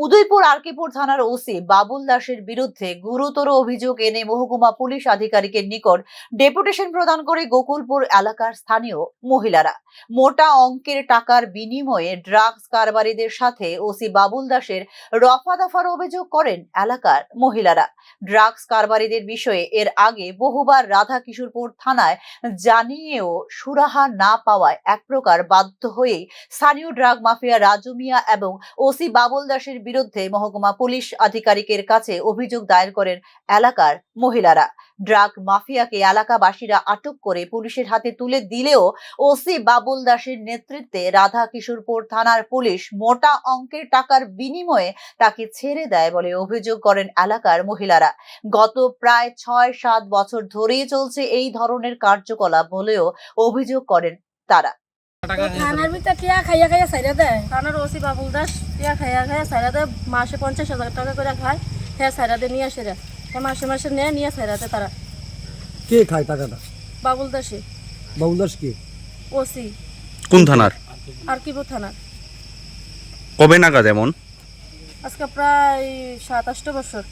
উদয়পুর আরকিপুর থানার ওসি বাবুল দাসের বিরুদ্ধে গুরুতর অভিযোগ এনে মহকুমা পুলিশ আধিকারিকের নিকট ডেপুটেশন প্রদান করে গোকুলপুর এলাকার স্থানীয় মহিলারা। মোটা অঙ্কের টাকার বিনিময়ে ড্রাগস কারবারিদের সাথে ওসি বাবুল দাসের রফা দফার অভিযোগ করেন এলাকার মহিলারা। ড্রাগস কারবারিদের বিষয়ে এর আগে বহুবার রাধা কিশোরপুর থানায় জানিয়েও সুরাহা না পাওয়ায় এক প্রকার বাধ্য হয়েই স্থানীয় ড্রাগ মাফিয়া রাজু মিয়া এবং ওসি বাবুল দাসের বিরুদ্ধে মহকুমা পুলিশ আধিকারিকের কাছে অভিযোগ দায়ের করেন এলাকার মহিলারা। ড্রাগ মাফিয়াকে এলাকাবাসীরা আটক করে পুলিশের হাতে তুলে দিলেও ওসি বাবুল দাসের নেতৃত্বে রাধা কিশোরপুর থানার পুলিশ মোটা অঙ্কের টাকার বিনিময়ে তাকে ছেড়ে দেয় বলে অভিযোগ করেন এলাকার মহিলারা। গত প্রায় ছয় সাত বছর ধরেই চলছে এই ধরনের কার্যকলাপ বলেও অভিযোগ করেন তারা। থানার ভিতরে টিয়া খাইয়া খাইয়া সাইরা দেয়। থানার ওসি বাবুল দাস টিয়া খাইয়া খাইয়া সাইরা দেয় মাসে পঞ্চাশ হাজার টাকা করে খায় হ্যাঁ সাইরা দিয়ে নিয়ে আসে রে। মাসে মাসে নিয়ে নিয়ে সাইরাতে তারা। কে খায় টাকাটা? বাবুল দাসে বাবুল দাস কে? ওসি। কোন থানার? আর কিবো থানার। কবে নাগাদ এমন? আজকে প্রায় সাত আটটা বছর।